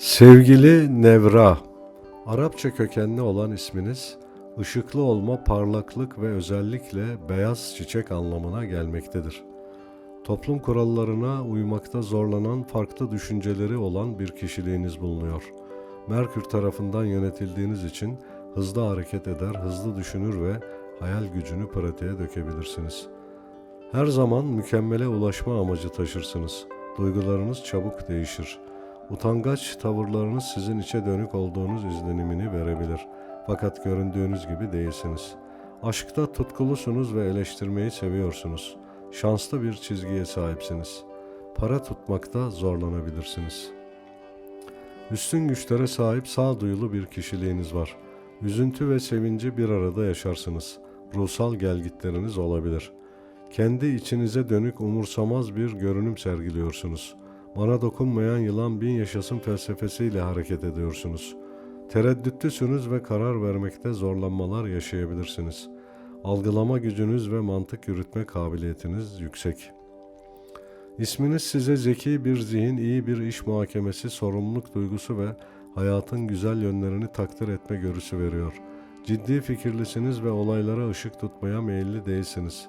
Sevgili Nevra, Arapça kökenli olan isminiz, ışıklı olma, parlaklık ve özellikle beyaz çiçek anlamına gelmektedir. Toplum kurallarına uymakta zorlanan farklı düşünceleri olan bir kişiliğiniz bulunuyor. Merkür tarafından yönetildiğiniz için hızlı hareket eder, hızlı düşünür ve hayal gücünü pratiğe dökebilirsiniz. Her zaman mükemmele ulaşma amacı taşırsınız. Duygularınız çabuk değişir. Utangaç tavırlarınız sizin içe dönük olduğunuz izlenimini verebilir. Fakat göründüğünüz gibi değilsiniz. Aşkta tutkulusunuz ve eleştirmeyi seviyorsunuz. Şanslı bir çizgiye sahipsiniz. Para tutmakta zorlanabilirsiniz. Üstün güçlere sahip sağduyulu bir kişiliğiniz var. Üzüntü ve sevinci bir arada yaşarsınız. Ruhsal gelgitleriniz olabilir. Kendi içinize dönük umursamaz bir görünüm sergiliyorsunuz. Bana dokunmayan yılan bin yaşasın felsefesiyle hareket ediyorsunuz. Tereddütlüsünüz ve karar vermekte zorlanmalar yaşayabilirsiniz. Algılama gücünüz ve mantık yürütme kabiliyetiniz yüksek. İsminiz size zeki bir zihin, iyi bir iş muhakemesi, sorumluluk duygusu ve hayatın güzel yönlerini takdir etme görüsü veriyor. Ciddi fikirlisiniz ve olaylara ışık tutmaya meyilli değilsiniz.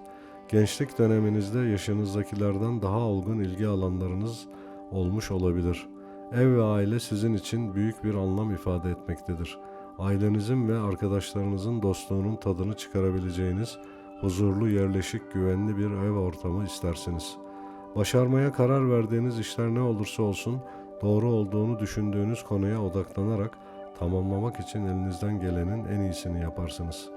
Gençlik döneminizde yaşınızdakilerden daha olgun ilgi alanlarınız olmuş olabilir. Ev ve aile sizin için büyük bir anlam ifade etmektedir. Ailenizin ve arkadaşlarınızın dostluğunun tadını çıkarabileceğiniz huzurlu, yerleşik, güvenli bir ev ortamı istersiniz. Başarmaya karar verdiğiniz işler ne olursa olsun doğru olduğunu düşündüğünüz konuya odaklanarak tamamlamak için elinizden gelenin en iyisini yaparsınız.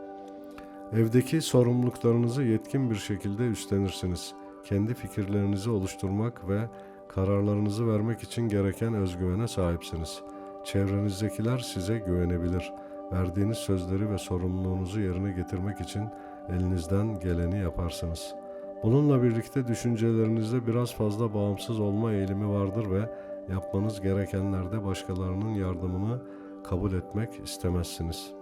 Evdeki sorumluluklarınızı yetkin bir şekilde üstlenirsiniz. Kendi fikirlerinizi oluşturmak ve kararlarınızı vermek için gereken özgüvene sahipsiniz. Çevrenizdekiler size güvenebilir. Verdiğiniz sözleri ve sorumluluğunuzu yerine getirmek için elinizden geleni yaparsınız. Bununla birlikte düşüncelerinizde biraz fazla bağımsız olma eğilimi vardır ve yapmanız gerekenlerde başkalarının yardımını kabul etmek istemezsiniz.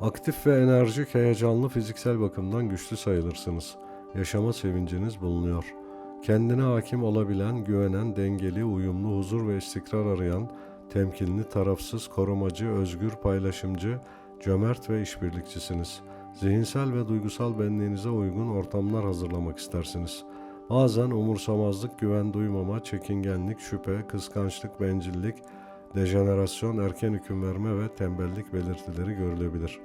Aktif ve enerjik, heyecanlı fiziksel bakımdan güçlü sayılırsınız. Yaşama sevinciniz bulunuyor. Kendine hakim olabilen, güvenen, dengeli, uyumlu, huzur ve istikrar arayan, temkinli, tarafsız, korumacı, özgür, paylaşımcı, cömert ve işbirlikçisiniz. Zihinsel ve duygusal benliğinize uygun ortamlar hazırlamak istersiniz. Bazen umursamazlık, güven duymama, çekingenlik, şüphe, kıskançlık, bencillik, dejenerasyon, erken hüküm verme ve tembellik belirtileri görülebilir.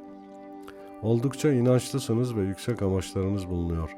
Oldukça inançlısınız ve yüksek amaçlarınız bulunuyor.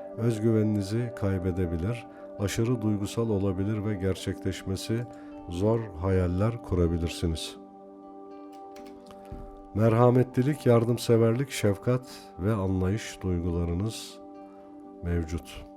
özgüveninizi kaybedebilir, aşırı duygusal olabilir ve gerçekleşmesi zor hayaller kurabilirsiniz. Merhametlilik, yardımseverlik, şefkat ve anlayış duygularınız mevcut.